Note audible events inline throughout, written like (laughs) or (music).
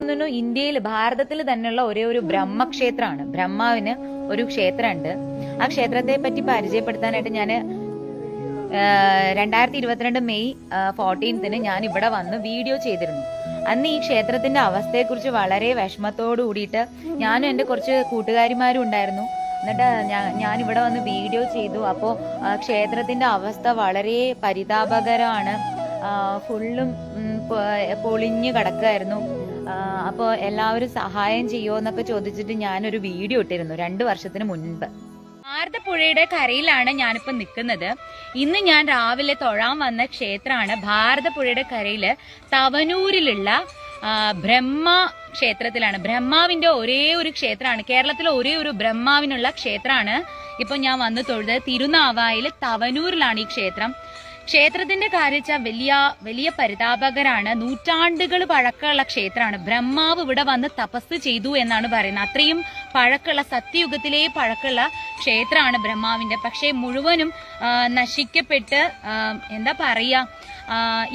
തോന്നുന്നു ഇന്ത്യയിൽ ഭാരതത്തിൽ തന്നെയുള്ള ഒരേ ഒരു ബ്രഹ്മക്ഷേത്രമാണ്. ബ്രഹ്മാവിന് ഒരു ക്ഷേത്രമുണ്ട്. ആ ക്ഷേത്രത്തെ പറ്റി പരിചയപ്പെടുത്താനായിട്ട് ഞാൻ രണ്ടായിരത്തി ഇരുപത്തിരണ്ട് മെയ് ഫോർട്ടീൻത്തിന് ഞാൻ ഇവിടെ വന്ന് വീഡിയോ ചെയ്തിരുന്നു. അന്ന് ഈ ക്ഷേത്രത്തിന്റെ അവസ്ഥയെക്കുറിച്ച് വളരെ വിഷമത്തോടു കൂടിയിട്ട് ഞാനും എന്റെ കുറച്ച് കൂട്ടുകാരിമാരും ഉണ്ടായിരുന്നു. എന്നിട്ട് ഞാൻ ഇവിടെ വന്ന് വീഡിയോ ചെയ്തു. അപ്പോൾ ക്ഷേത്രത്തിന്റെ അവസ്ഥ വളരെ പരിതാപകരമാണ്. ഫുള്ളും പൊളിഞ്ഞു കിടക്കുമായിരുന്നു അപ്പോൾ എല്ലാവരും സഹായം ചെയ്യുമോ എന്നൊക്കെ ചോദിച്ചിട്ട് ഞാനൊരു വീഡിയോ ഇട്ടിരുന്നു രണ്ട് വർഷത്തിന് മുൻപ്. ഭാരതപ്പുഴയുടെ കരയിലാണ് ഞാനിപ്പോൾ നിൽക്കുന്നത്. ഇന്ന് ഞാൻ രാവിലെ തൊഴാൻ വന്ന ക്ഷേത്രമാണ് ഭാരതപ്പുഴയുടെ കരയിൽ തവനൂരിലുള്ള ബ്രഹ്മ ക്ഷേത്രത്തിലാണ്. ബ്രഹ്മാവിന്റെ ഒരേ ഒരു ക്ഷേത്രമാണ്. കേരളത്തിലെ ഒരേ ഒരു ബ്രഹ്മാവിനുള്ള ക്ഷേത്രമാണ് ഇപ്പൊ ഞാൻ വന്ന് തൊഴുത് തിരുനാവായിൽ തവനൂരിലാണ് ഈ ക്ഷേത്രം. ക്ഷേത്രത്തിന്റെ കാര്യച്ച വലിയ വലിയ പരിതാപകരാണ്. നൂറ്റാണ്ടുകൾ പഴക്കമുള്ള ക്ഷേത്രമാണ്. ബ്രഹ്മാവ് ഇവിടെ വന്ന് തപസ് ചെയ്തു എന്നാണ് പറയുന്നത്. അത്രയും പഴക്കമുള്ള സത്യയുഗത്തിലെ പഴക്കമുള്ള ക്ഷേത്രമാണ് ബ്രഹ്മാവിന്റെ. പക്ഷേ മുഴുവനും നശിക്കപ്പെട്ട് എന്താ പറയാ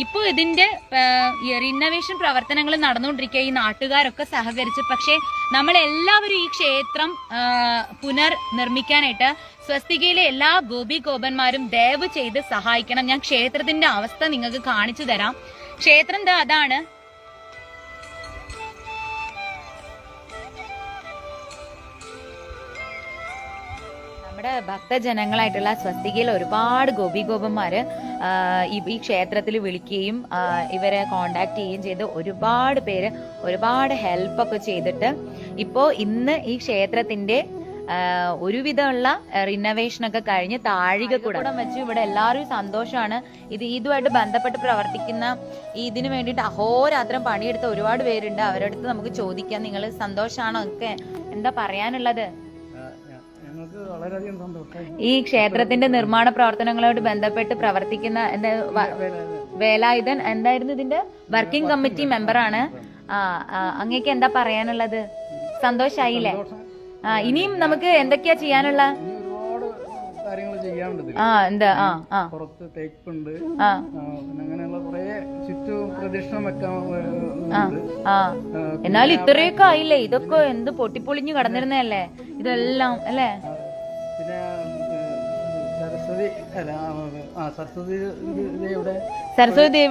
ഇപ്പോൾ ഇതിന്റെ റിനോവേഷൻ പ്രവർത്തനങ്ങൾ നടന്നുകൊണ്ടിരിക്കുക. ഈ നാട്ടുകാരൊക്കെ സഹകരിച്ച്. പക്ഷേ നമ്മളെല്ലാവരും ഈ ക്ഷേത്രം പുനർ നിർമ്മിക്കാനായിട്ട് സ്വസ്തികയിലെ എല്ലാ ഗോപി ഗോപന്മാരും ദയവ് ചെയ്ത് സഹായിക്കണം. ഞാൻ ക്ഷേത്രത്തിന്റെ അവസ്ഥ നിങ്ങൾക്ക് കാണിച്ചു തരാം. ക്ഷേത്രം എന്താ അതാണ്. നമ്മുടെ ഭക്തജനങ്ങളായിട്ടുള്ള സ്വസ്തികയിൽ ഒരുപാട് ഗോപി ഗോപന്മാര് ഈ ക്ഷേത്രത്തിൽ വിളിക്കുകയും ഇവരെ കോണ്ടാക്ട് ചെയ്യുകയും ചെയ്ത് ഒരുപാട് പേര് ഒരുപാട് ഹെൽപ്പൊക്കെ ചെയ്തിട്ട് ഇപ്പോ ഇന്ന് ഈ ക്ഷേത്രത്തിന്റെ ഒരുവിധമുള്ള റിനോവേഷൻ ഒക്കെ കഴിഞ്ഞ് താഴിക കൂടം വെച്ച് ഇവിടെ എല്ലാവരും സന്തോഷമാണ് ഇത് ഇതുമായിട്ട് ബന്ധപ്പെട്ട് പ്രവർത്തിക്കുന്ന ഇതിനു വേണ്ടിയിട്ട് അഹോരാത്രം പണിയെടുത്ത ഒരുപാട് പേരുണ്ട്. അവരുടെ അടുത്ത് നമുക്ക് ചോദിക്കാം. നിങ്ങൾ സന്തോഷമാണോ ഒക്കെ എന്താ പറയാനുള്ളത്? ഈ ക്ഷേത്രത്തിന്റെ നിർമ്മാണ പ്രവർത്തനങ്ങളോട് ബന്ധപ്പെട്ട് പ്രവർത്തിക്കുന്ന വേലായുധൻ എന്തായിരുന്നു ഇതിന്റെ? വർക്കിംഗ് കമ്മിറ്റി മെമ്പറാണ്. ആ ആ, അങ്ങേക്ക് എന്താ പറയാനുള്ളത്? സന്തോഷായില്ലേ? ഇനിയും നമുക്ക് എന്തൊക്കെയാ ചെയ്യാനുള്ള? കാര്യങ്ങൾ ചെയ്യാനുണ്ട് ആ എന്താ? ആ പുറത്ത് തേക്കുണ്ട്. അങ്ങനെയുള്ള കുറെ ചുറ്റു പ്രദക്ഷിണം വെക്കാൻ എന്നാൽ ഇത്രയൊക്കെ ആയില്ലേ? ഇതൊക്കെ എന്ത് പൊട്ടിപ്പൊളിഞ്ഞു കടന്നിരുന്നല്ലേ ഇതെല്ലാം അല്ലേ? പിന്നെ സരസ്വതി സരസ്വതി ദേവിയുടെ സരസ്വതി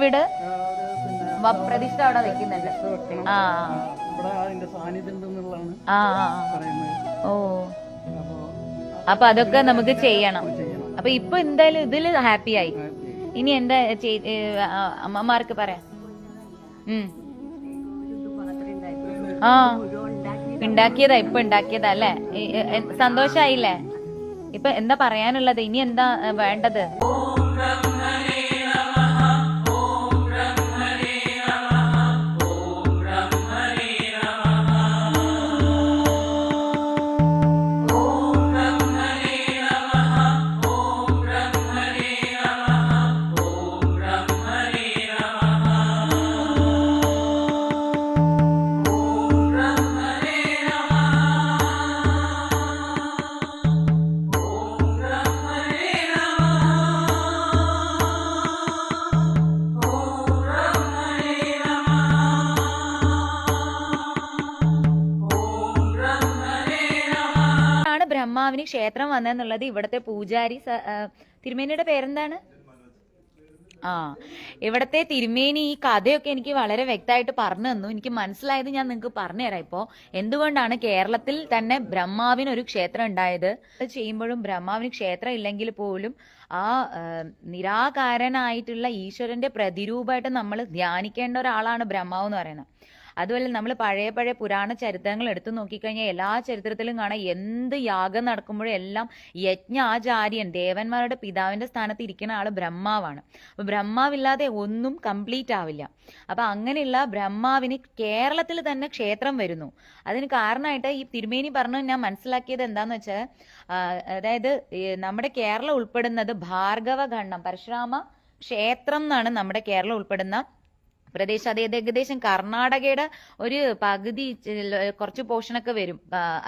പ്രതിഷ്ഠ അവിടെ വെക്കുന്നുണ്ട്. ആ ഓ. അപ്പോ അതൊക്കെ നമുക്ക് ചെയ്യണം. അപ്പൊ ഇപ്പൊ എന്തായാലും ഇതിൽ ഹാപ്പി ആയി. ഇനി എന്താ അമ്മമാർക്ക് പറയാം. ആ. ഉണ്ടാക്കിയതാ ഇപ്പൊ ഉണ്ടാക്കിയതാ അല്ലേ? സന്തോഷായില്ലേ? ഇപ്പൊ എന്താ പറയാനുള്ളത്? ഇനി എന്താ വേണ്ടത്? ക്ഷേത്രം വന്നെന്നുള്ളത് ഇവിടത്തെ പൂജാരി തിരുമേനിയുടെ പേരെന്താണ്? ആ ഇവിടത്തെ തിരുമേനി ഈ കഥയൊക്കെ എനിക്ക് വളരെ വ്യക്തമായിട്ട് പറഞ്ഞു തന്നു. എനിക്ക് മനസ്സിലായത് ഞാൻ നിങ്ങൾക്ക് പറഞ്ഞുതരാം ഇപ്പോൾ എന്തുകൊണ്ടാണ് കേരളത്തിൽ തന്നെ ബ്രഹ്മാവിന് ഒരു ക്ഷേത്രം ഉണ്ടായത്? ചെയ്യുമ്പോഴും ബ്രഹ്മാവിന് ക്ഷേത്രം ഇല്ലെങ്കിൽ പോലും ആ, നിരാകാരനായിട്ടുള്ള ഈശ്വരന്റെ പ്രതിരൂപമായിട്ട് നമ്മൾ ധ്യാനിക്കേണ്ട ഒരാളാണ് ബ്രഹ്മാവ് എന്ന് പറയുന്നത്. അതുപോലെ നമ്മൾ പഴയ പഴയ പുരാണ ചരിത്രങ്ങൾ എടുത്തു നോക്കിക്കഴിഞ്ഞാൽ എല്ലാ ചരിത്രത്തിലും കാണാം എന്ത് യാഗം നടക്കുമ്പോഴും എല്ലാം യജ്ഞാചാര്യൻ ദേവന്മാരുടെ പിതാവിന്റെ സ്ഥാനത്ത് ഇരിക്കുന്ന ആൾ ബ്രഹ്മാവാണ്. അപ്പൊ ബ്രഹ്മാവില്ലാതെ ഒന്നും കംപ്ലീറ്റ് ആവില്ല. അപ്പൊ അങ്ങനെയുള്ള ബ്രഹ്മാവിന് കേരളത്തിൽ തന്നെ ക്ഷേത്രം വരുന്നു. അതിന് കാരണമായിട്ട് ഈ തിരുമേനി പറഞ്ഞു ഞാൻ മനസ്സിലാക്കിയത് എന്താന്ന് വെച്ചാൽ അതായത് നമ്മുടെ കേരളം ഉൾപ്പെടുന്നത് ഭാർഗവ ഖണ്ഡം പരശുരാമ ക്ഷേത്രം എന്നാണ് നമ്മുടെ കേരളം ഉൾപ്പെടുന്ന പ്രദേശം അത് ഏകദേശം കർണാടകയുടെ ഒരു പകുതി കുറച്ച് പോർഷനൊക്കെ വരും.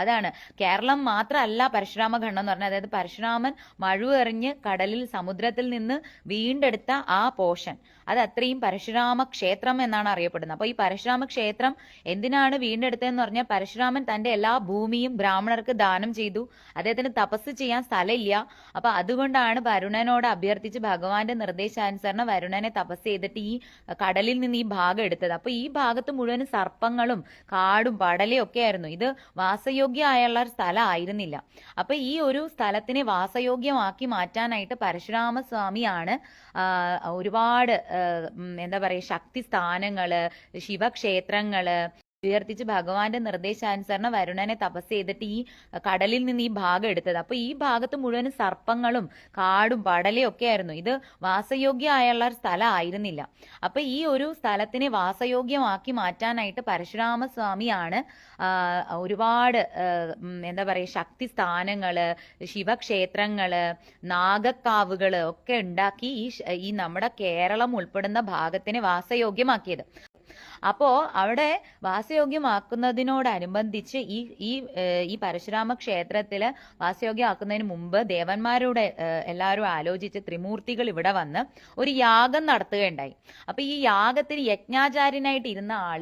അതാണ്. കേരളം മാത്രമല്ല പരശുരാമ ഖണ്ഡം എന്ന് പറഞ്ഞാൽ അതായത് പരശുരാമൻ മഴു എറിഞ്ഞ് കടലിൽ സമുദ്രത്തിൽ നിന്ന് വീണ്ടെടുത്ത ആ പോഷൻ അത് അത്രയും പരശുരാമ ക്ഷേത്രം എന്നാണ് അറിയപ്പെടുന്നത്. അപ്പോൾ ഈ പരശുരാമ ക്ഷേത്രം എന്തിനാണ് വീണ്ടെടുത്തതെന്ന് പറഞ്ഞാൽ പരശുരാമൻ തന്റെ എല്ലാ ഭൂമിയും ബ്രാഹ്മണർക്ക് ദാനം ചെയ്തു. അദ്ദേഹത്തിന് തപസ് ചെയ്യാൻ സ്ഥലമില്ല. അപ്പൊ അതുകൊണ്ടാണ് വരുണനോട് അഭ്യർത്ഥിച്ച് ഭഗവാന്റെ നിർദ്ദേശാനുസരണം വരുണനെ തപസ് ചെയ്തിട്ട് ഈ കടലിൽ നിന്ന് ഈ ഭാഗം എടുത്തത്. അപ്പൊ ഈ ഭാഗത്ത് മുഴുവൻ സർപ്പങ്ങളും കാടും പടലയും ഒക്കെ ആയിരുന്നു. ഇത് വാസയോഗ്യമായുള്ള ഒരു സ്ഥലം ആയിരുന്നില്ല അപ്പൊ ഈ ഒരു സ്ഥലത്തിനെ വാസയോഗ്യമാക്കി മാറ്റാനായിട്ട് പരശുരാമസ്വാമിയാണ് സ്വാമിയാണ് ഒരുപാട് എന്താ പറയുക ശക്തി സ്ഥാനങ്ങൾ ശിവക്ഷേത്രങ്ങൾ ഉയർത്തിച്ച് ഭഗവാന്റെ നിർദ്ദേശാനുസരണം വരുണനെ തപസ് ചെയ്തിട്ട് ഈ കടലിൽ നിന്ന് ഈ ഭാഗം എടുത്തത്. അപ്പൊ ഈ ഭാഗത്ത് മുഴുവൻ സർപ്പങ്ങളും കാടും പടലയും ഒക്കെ ആയിരുന്നു. ഇത് വാസയോഗ്യമായുള്ള ഒരു സ്ഥലമായിരുന്നില്ല. അപ്പൊ ഈ ഒരു സ്ഥലത്തിനെ വാസയോഗ്യമാക്കി മാറ്റാനായിട്ട് പരശുരാമസ്വാമിയാണ് സ്വാമിയാണ് ഒരുപാട് എന്താ പറയുക ശക്തി സ്ഥാനങ്ങൾ ശിവക്ഷേത്രങ്ങൾ നാഗക്കാവുകൾ ഒക്കെ ഉണ്ടാക്കി ഈ ഈ നമ്മുടെ കേരളം ഉൾപ്പെടുന്ന ഭാഗത്തിനെ വാസയോഗ്യമാക്കിയത്. അപ്പോ അവിടെ വാസയോഗ്യമാക്കുന്നതിനോടനുബന്ധിച്ച് ഈ ഈ ഈ പരശുരാമ ക്ഷേത്രത്തിൽ വാസയോഗ്യമാക്കുന്നതിന് മുമ്പ് ദേവന്മാരുടെ എല്ലാവരും ആലോചിച്ച് ത്രിമൂർത്തികൾ ഇവിടെ വന്ന് ഒരു യാഗം നടത്തുകയുണ്ടായി. അപ്പൊ ഈ യാഗത്തിൽ യജ്ഞാചാര്യനായിട്ട് ഇരുന്ന ആൾ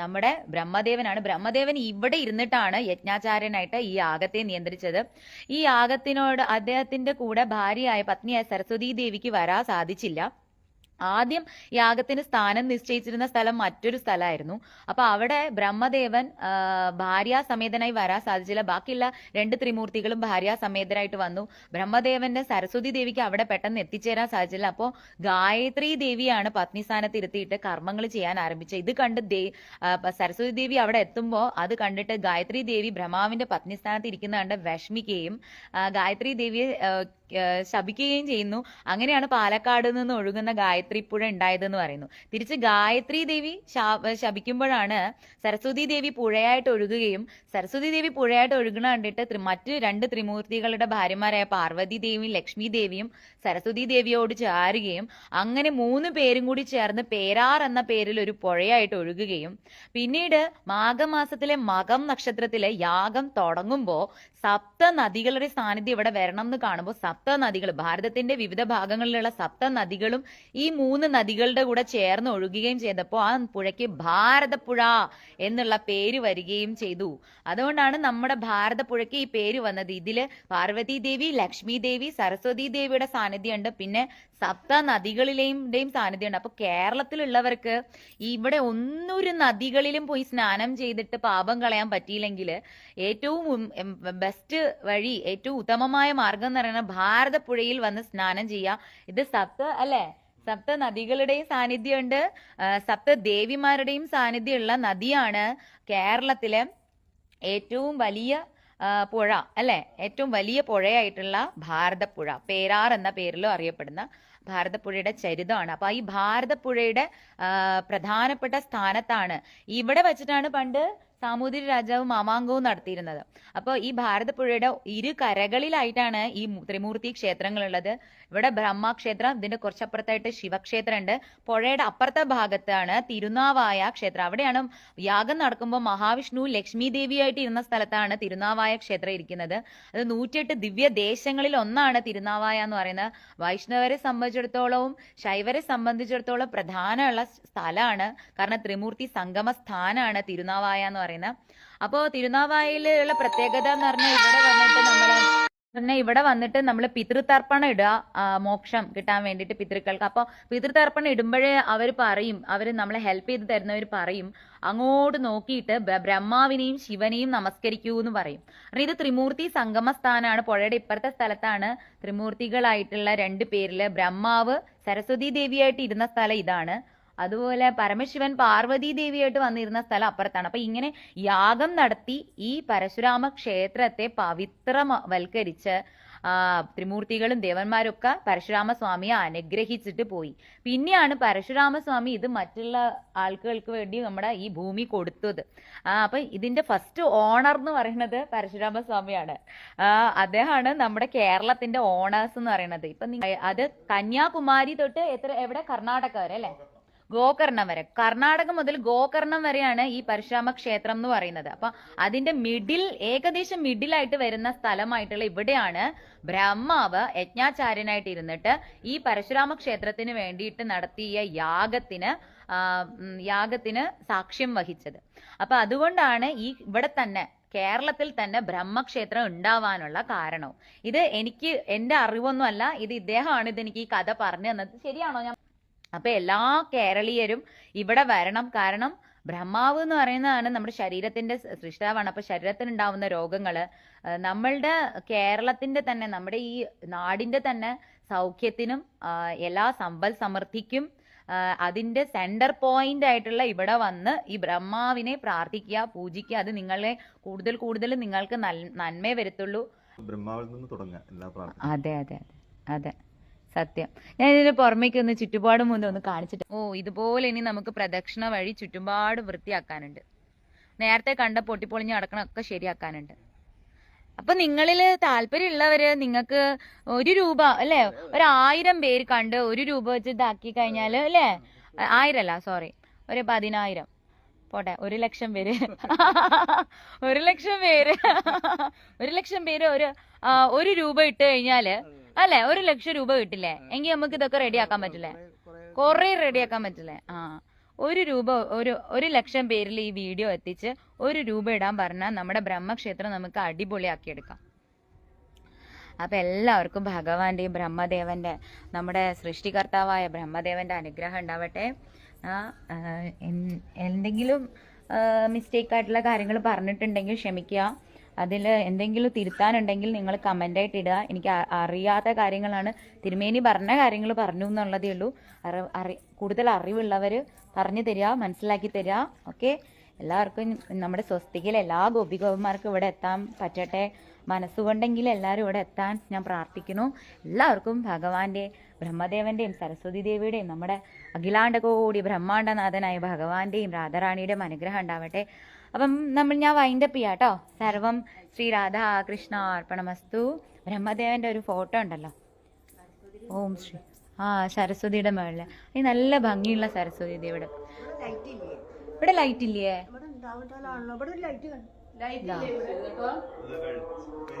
നമ്മുടെ ബ്രഹ്മദേവനാണ്. ബ്രഹ്മദേവൻ ഇവിടെ ഇരുന്നിട്ടാണ് യജ്ഞാചാര്യനായിട്ട് ഈ യാഗത്തെ നിയന്ത്രിച്ചത്. ഈ യാഗത്തിനോട് അദ്ദേഹത്തിന്റെ കൂടെ ഭാര്യയായ പത്നിയായ സരസ്വതീ ദേവിക്ക് വരാൻ സാധിച്ചില്ല. ആദ്യം യാഗത്തിന് സ്ഥാനം നിശ്ചയിച്ചിരുന്ന സ്ഥലം മറ്റൊരു സ്ഥലമായിരുന്നു. അപ്പൊ അവിടെ ബ്രഹ്മദേവൻ ഭാര്യ ഭാര്യാസമേതനായി വരാൻ സാധിച്ചില്ല. ബാക്കിയുള്ള രണ്ട് ത്രിമൂർത്തികളും ഭാര്യാസമേതരായിട്ട് വന്നു. ബ്രഹ്മദേവന്റെ സരസ്വതി ദേവിക്ക് അവിടെ പെട്ടെന്ന് എത്തിച്ചേരാൻ സാധിച്ചില്ല. അപ്പോൾ ഗായത്രി ദേവിയാണ് പത്നി സ്ഥാനത്ത് ഇരുത്തിയിട്ട് കർമ്മങ്ങൾ ചെയ്യാൻ ആരംഭിച്ചത്. ഇത് കണ്ട് ദേ സരസ്വതി ദേവി അവിടെ എത്തുമ്പോൾ അത് കണ്ടിട്ട് ഗായത്രി ദേവി ബ്രഹ്മാവിന്റെ പത്നി സ്ഥാനത്ത് ഇരിക്കുന്ന കണ്ട് വിഷമിക്കുകയും ഗായത്രി ദേവിയെ ശപിക്കുകയും ചെയ്യുന്നു. അങ്ങനെയാണ് പാലക്കാട് നിന്ന് ഒഴുകുന്ന ഗായത്രി പുഴ ഉണ്ടായതെന്ന് പറയുന്നു. തിരിച്ച് ഗായത്രി ദേവി ശാപ- ശപിക്കുമ്പോഴാണ് സരസ്വതി ദേവി പുഴയായിട്ട് ഒഴുകുകയും സരസ്വതി ദേവി പുഴയായിട്ട് ഒഴുകണ കണ്ടിട്ട് മറ്റ് രണ്ട് ത്രിമൂർത്തികളുടെ ഭാര്യമാരായ പാർവതി ദേവിയും ലക്ഷ്മി ദേവിയും സരസ്വതി ദേവിയോട് ചേരുകയും അങ്ങനെ മൂന്ന് പേരും കൂടി ചേർന്ന് പേരാർ എന്ന പേരിൽ ഒരു പുഴയായിട്ട് ഒഴുകുകയും പിന്നീട് മാഘമാസത്തിലെ മകം നക്ഷത്രത്തിലെ യാഗം തുടങ്ങുമ്പോൾ സപ്ത നദികളുടെ സാന്നിധ്യം ഇവിടെ വരണം എന്ന് കാണുമ്പോൾ സപ്ത നദികൾ ഭാരതത്തിന്റെ വിവിധ ഭാഗങ്ങളിലുള്ള സപ്ത നദികളും ഈ മൂന്ന് നദികളുടെ കൂടെ ചേർന്ന് ഒഴുകുകയും ചെയ്തപ്പോൾ ആ പുഴയ്ക്ക് ഭാരതപ്പുഴ എന്നുള്ള പേര് വരികയും ചെയ്തു. അതുകൊണ്ടാണ് നമ്മുടെ ഭാരതപ്പുഴയ്ക്ക് ഈ പേര് വന്നത്. ഇതിൽ പാർവതി ദേവി ലക്ഷ്മി ദേവി സരസ്വതി ദേവിയുടെ സാന്നിധ്യമുണ്ട്. പിന്നെ സപ്ത നദികളിലെയും സാന്നിധ്യമുണ്ട്. അപ്പൊ കേരളത്തിലുള്ളവർക്ക് ഇവിടെ ഒന്നൊരു നദികളിലും പോയി സ്നാനം ചെയ്തിട്ട് പാപം കളയാൻ പറ്റിയില്ലെങ്കിൽ ഏറ്റവും ബെസ്റ്റ് വഴി ഏറ്റവും ഉത്തമമായ മാർഗം എന്ന് പറയുന്നത് ഭാരതപ്പുഴയിൽ വന്ന് സ്നാനം ചെയ്യുക ഇത് സപ്ത അല്ലെ? സപ്ത നദികളുടെയും സാന്നിധ്യമുണ്ട്. സപ്ത ദേവിമാരുടെയും സാന്നിധ്യമുള്ള നദിയാണ് കേരളത്തിലെ ഏറ്റവും വലിയ പുഴ അല്ലെ? ഏറ്റവും വലിയ പുഴയായിട്ടുള്ള ഭാരതപ്പുഴ. പേരാർ എന്ന പേരിലും അറിയപ്പെടുന്ന ഭാരതപ്പുഴയുടെ ചരിതമാണ്. അപ്പൊ ഈ ഭാരതപ്പുഴയുടെ പ്രധാനപ്പെട്ട സ്ഥാനത്താണ്. ഇവിടെ വെച്ചിട്ടാണ് പണ്ട് സാമൂതിരി രാജാവ് മാമാങ്കവും നടത്തിയിരുന്നത്. അപ്പോൾ ഈ ഭാരതപ്പുഴയുടെ ഇരു കരകളിലായിട്ടാണ് ഈ ത്രിമൂർത്തി ക്ഷേത്രങ്ങളുള്ളത്. ഇവിടെ ബ്രഹ്മക്ഷേത്രം ഇതിന്റെ കുറച്ചപ്പുറത്തായിട്ട് ശിവക്ഷേത്രം ഉണ്ട് പുഴയുടെ അപ്പുറത്തെ ഭാഗത്താണ് തിരുനാവായ ക്ഷേത്രം. അവിടെയാണ് യാഗം നടക്കുമ്പോൾ മഹാവിഷ്ണു ലക്ഷ്മി ദേവിയായിട്ട് ഇരുന്ന സ്ഥലത്താണ് തിരുനാവായ ക്ഷേത്രം ഇരിക്കുന്നത്. അത് നൂറ്റിയെട്ട് ദിവ്യ ദേശങ്ങളിൽ ഒന്നാണ് തിരുനാവായ എന്ന് പറയുന്നത്. വൈഷ്ണവരെ സംബന്ധിച്ചിടത്തോളവും ശൈവരെ സംബന്ധിച്ചിടത്തോളം പ്രധാനമുള്ള സ്ഥലമാണ്. കാരണം ത്രിമൂർത്തി സംഗമ സ്ഥാനാണ് തിരുനാവായ എന്ന് പറയുന്നത്. അപ്പോൾ തിരുനാവായയിലുള്ള പ്രത്യേകത എന്ന് പറഞ്ഞാൽ ഇവിടെ വന്നിട്ട് നമ്മൾ പിന്നെ ഇവിടെ വന്നിട്ട് നമ്മൾ പിതൃതർപ്പണം ഇടുക മോക്ഷം കിട്ടാൻ വേണ്ടിയിട്ട് പിതൃക്കൾക്ക്. അപ്പോൾ പിതൃതർപ്പണം ഇടുമ്പോഴേ അവർ പറയും അവർ നമ്മളെ ഹെൽപ്പ് ചെയ്ത് തരുന്നവർ പറയും അങ്ങോട്ട് നോക്കിയിട്ട് ബ്രഹ്മാവിനെയും ശിവനെയും നമസ്കരിക്കൂ എന്ന് പറയും. കാരണം ഇത് ത്രിമൂർത്തി സംഗമ സ്ഥാനമാണ് പുഴയുടെ ഇപ്പുറത്തെ സ്ഥലത്താണ്. ത്രിമൂർത്തികളായിട്ടുള്ള രണ്ട് പേരിൽ ബ്രഹ്മാവ് സരസ്വതി ദേവിയായിട്ട് ഇരുന്ന സ്ഥലം ഇതാണ്. അതുപോലെ പരമശിവൻ പാർവതി ദേവിയായിട്ട് വന്നിരുന്ന സ്ഥലം അപ്പുറത്താണ്. അപ്പൊ ഇങ്ങനെ യാഗം നടത്തി ഈ പരശുരാമ ക്ഷേത്രത്തെ പവിത്രവൽക്കരിച്ച് ത്രിമൂർത്തികളും ദേവന്മാരൊക്കെ പരശുരാമ സ്വാമിയെ അനുഗ്രഹിച്ചിട്ട് പോയി. പിന്നെയാണ് പരശുരാമ സ്വാമി ഇത് മറ്റുള്ള ആൾക്കാർക്ക് വേണ്ടി നമ്മുടെ ഈ ഭൂമി കൊടുത്തത്. അപ്പൊ ഇതിന്റെ ഫസ്റ്റ് ഓണർ എന്ന് പറയുന്നത് പരശുരാമ സ്വാമിയാണ് ആ, അദ്ദേഹമാണ് നമ്മുടെ കേരളത്തിന്റെ ഓണേഴ്സ് എന്ന് പറയുന്നത്. ഇപ്പൊ അത് കന്യാകുമാരി തൊട്ട് എത്ര എവിടെ? കർണാടക വരെ അല്ലെ? ഗോകർണം വരെ. കർണാടക മുതൽ ഗോകർണം വരെയാണ് ഈ പരശുരാമ ക്ഷേത്രം എന്ന് പറയുന്നത്. അപ്പൊ അതിന്റെ മിഡിൽ ഏകദേശം മിഡിലായിട്ട് വരുന്ന സ്ഥലമായിട്ടുള്ള ഇവിടെയാണ് ബ്രഹ്മാവ് യജ്ഞാചാര്യനായിട്ട് ഇരുന്നിട്ട് ഈ പരശുരാമ ക്ഷേത്രത്തിന് വേണ്ടിയിട്ട് നടത്തിയ യാഗത്തിന് യാഗത്തിന് സാക്ഷ്യം വഹിച്ചത്. അപ്പൊ അതുകൊണ്ടാണ് ഈ ഇവിടെ തന്നെ കേരളത്തിൽ തന്നെ ബ്രഹ്മക്ഷേത്രം ഉണ്ടാവാനുള്ള കാരണവും ഇത് എനിക്ക് എന്റെ അറിവൊന്നുമല്ല. ഇത് ഇദ്ദേഹമാണ് ഇത് എനിക്ക് ഈ കഥ പറഞ്ഞു തന്നത്. ശരിയാണോ ഞാൻ അപ്പൊ എല്ലാ കേരളീയരും ഇവിടെ വരണം. കാരണം ബ്രഹ്മാവ് എന്ന് പറയുന്നതാണ് നമ്മുടെ ശരീരത്തിന്റെ സൃഷ്ടാവാണ്. അപ്പൊ ശരീരത്തിന് ഉണ്ടാവുന്ന രോഗങ്ങൾ നമ്മളുടെ കേരളത്തിന്റെ തന്നെ നമ്മുടെ ഈ നാടിന്റെ തന്നെ സൗഖ്യത്തിനും എല്ലാ സമ്പൽ സമൃദ്ധിക്കും അതിന്റെ സെന്റർ പോയിന്റ് ആയിട്ടുള്ള ഇവിടെ വന്ന് ഈ ബ്രഹ്മാവിനെ പ്രാർത്ഥിക്കുക പൂജിക്കുക. അത് നിങ്ങളെ കൂടുതൽ കൂടുതൽ നിങ്ങൾക്ക് നന്മ നന്മയെ വരുത്തുള്ളൂ. ബ്രഹ്മാവിൽ നിന്ന് തുടങ്ങുക എല്ലാ പ്രാർത്ഥന അതെ അതെ അതെ. സത്യം. ഞാൻ ഇതിന് പുറമേക്ക് ഒന്ന് ചുറ്റുപാടും മുന്നേ ഒന്ന് കാണിച്ചിട്ട് ഓ ഇതുപോലെ ഇനി നമുക്ക് പ്രദക്ഷിണ വഴി ചുറ്റുപാട് വൃത്തിയാക്കാനുണ്ട്. നേരത്തെ കണ്ട പൊട്ടിപ്പൊളിഞ്ഞ് ഒക്കെ ശരിയാക്കാനുണ്ട്. അപ്പൊ നിങ്ങളിൽ താല്പര്യമുള്ളവര് നിങ്ങൾക്ക് ഒരു രൂപ അല്ലെ? ഒരു ആയിരം പേര് കണ്ട് ഒരു രൂപ വെച്ച് ഇതാക്കി കഴിഞ്ഞാൽ അല്ലേ? അല്ല സോറി ഒരു പതിനായിരം. പോട്ടെ ഒരു ലക്ഷം പേര്. (laughs) (laughs) ഒരു ലക്ഷം പേര്. ഒരു ലക്ഷം പേര് ഒരു ഒരു രൂപ ഇട്ട് കഴിഞ്ഞാൽ അല്ലെ ഒരു ലക്ഷം രൂപ കിട്ടില്ലേ? എങ്കിൽ നമുക്ക് ഇതൊക്കെ റെഡി റെഡിയാക്കാൻ പറ്റില്ലേ? കൊറേ റെഡിയാക്കാൻ പറ്റില്ലേ? ആ ഒരു രൂപ ഒരു ഒരു ലക്ഷം പേരിൽ ഈ വീഡിയോ എത്തിച്ച് ഒരു രൂപ ഇടാൻ പറഞ്ഞാൽ നമ്മുടെ ബ്രഹ്മക്ഷേത്രം നമുക്ക് അടിപൊളിയാക്കി എടുക്കാം. അപ്പൊ എല്ലാവർക്കും ഭഗവാന്റെയും ബ്രഹ്മദേവന്റെ നമ്മുടെ സൃഷ്ടികർത്താവായ ബ്രഹ്മദേവന്റെ അനുഗ്രഹം ഉണ്ടാവട്ടെ. എന്തെങ്കിലും മിസ്റ്റേക്ക് ആയിട്ടുള്ള കാര്യങ്ങൾ പറഞ്ഞിട്ടുണ്ടെങ്കിൽ ക്ഷമിക്കുക. അതിൽ എന്തെങ്കിലും തിരുത്താനുണ്ടെങ്കിൽ നിങ്ങൾ കമന്റായിട്ട് ഇടുക. എനിക്ക് അറിയാത്ത കാര്യങ്ങളാണ്. തിരുമേനി പറഞ്ഞ കാര്യങ്ങൾ പറഞ്ഞു എന്നുള്ളതേ ഉള്ളൂ. കൂടുതൽ അറിവുള്ളവർ പറഞ്ഞു തരിക മനസ്സിലാക്കി തരിക. ഓക്കെ? എല്ലാവർക്കും നമ്മുടെ സ്വസ്തിക്കിൽ എല്ലാ ഗോപികോപന്മാർക്കും ഇവിടെ എത്താൻ പറ്റട്ടെ. മനസ്സുകൊണ്ടെങ്കിൽ എല്ലാവരും ഇവിടെ എത്താൻ ഞാൻ പ്രാർത്ഥിക്കുന്നു. എല്ലാവർക്കും ഭഗവാന്റെ ബ്രഹ്മദേവന്റെയും സരസ്വതി ദേവിയുടെയും നമ്മുടെ അഖിലാണ്ട കോടി ബ്രഹ്മാണ്ടനാഥനായ ഭഗവാന്റെയും രാധാറാണിയുടെയും അനുഗ്രഹം ഉണ്ടാവട്ടെ. അപ്പം നമ്മൾ ഞാൻ വൈൻഡപ്പ് ചെയ്യാം കേട്ടോ സർവം ശ്രീ രാധാ കൃഷ്ണ അർപ്പണമസ്തു. ബ്രഹ്മദേവന്റെ ഒരു ഫോട്ടോ ഉണ്ടല്ലോ. ഓം ശ്രീ ആ സരസ്വതിയുടെ മേളിൽ. ഈ നല്ല ഭംഗിയുള്ള സരസ്വതി ദേവിയുടെ. ഇവിടെ ലൈറ്റ് ഇല്ലേ.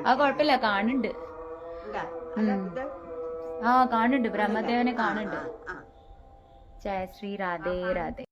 ആ കൊഴപ്പില്ല കാണുന്നുണ്ട്. ഉം. ആ കാണുന്നുണ്ട്. ബ്രഹ്മദേവനെ കാണുന്നുണ്ട്. ജയ ശ്രീ രാധേ രാധേ.